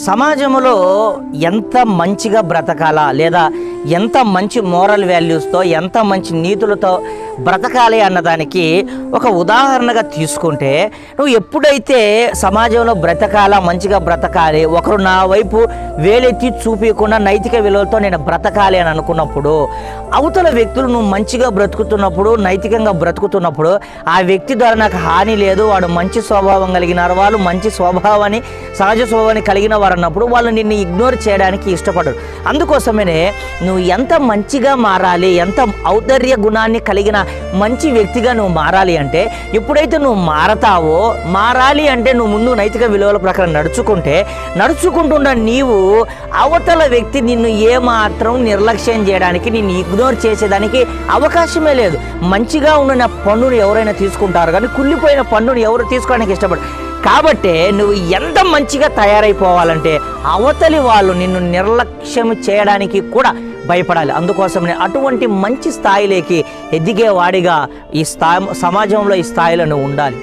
సమాజంలో ఎంత మంచిగా బ్రతకాలా లేదా ఎంత మంచి మోరల్ వాల్యూస్తో ఎంత మంచి నీతులతో బ్రతకాలి అన్నదానికి ఒక ఉదాహరణగా తీసుకుంటే నువ్వు ఎప్పుడైతే సమాజంలో బ్రతకాలా మంచిగా బ్రతకాలి ఒకరు నా వైపు వేలెత్తి చూపించకుండా నైతిక విలువలతో నేను బ్రతకాలి అని అనుకున్నప్పుడు అవతల వ్యక్తులు నువ్వు మంచిగా బ్రతుకుతున్నప్పుడు నైతికంగా బ్రతుకుతున్నప్పుడు ఆ వ్యక్తి ద్వారా నాకు హాని లేదు వాడు మంచి స్వభావం కలిగిన వాళ్ళు మంచి స్వభావాన్ని సహజ స్వభావాన్ని కలిగిన వారు అన్నప్పుడు వాళ్ళు నిన్ను ఇగ్నోర్ చేయడానికి ఇష్టపడరు. అందుకోసమనే నువ్వు ఎంత మంచిగా మారాలి ఎంత ఔదర్య గుణాన్ని కలిగిన మంచి వ్యక్తిగా నువ్వు మారాలి అంటే ఎప్పుడైతే నువ్వు మారతావో మారాలి అంటే నువ్వు ముందు నైతిక విలువల ప్రకారం నడుచుకుంటే నడుచుకుంటున్న నీవు అవతల వ్యక్తి నిన్ను ఏమాత్రం నిర్లక్ష్యం చేయడానికి నిన్ను ఇగ్నోర్ చేసేదానికి అవకాశమే లేదు. మంచిగా ఉన్న పన్నును ఎవరైనా తీసుకుంటారు కానీ కుళ్ళిపోయిన పన్నును ఎవరు తీసుకోవడానికి ఇష్టపడరు. కాబట్టే నువ్వు ఎంత మంచిగా తయారైపోవాలంటే అవతలి వాళ్ళు నిన్ను నిర్లక్ష్యం చేయడానికి కూడా భయపడాలి. అందుకోసమనే అటువంటి మంచి స్థాయిలోకి ఎదిగేవాడిగా ఈ స్థా సమాజంలో ఈ స్థాయిలో నువ్వు ఉండాలి.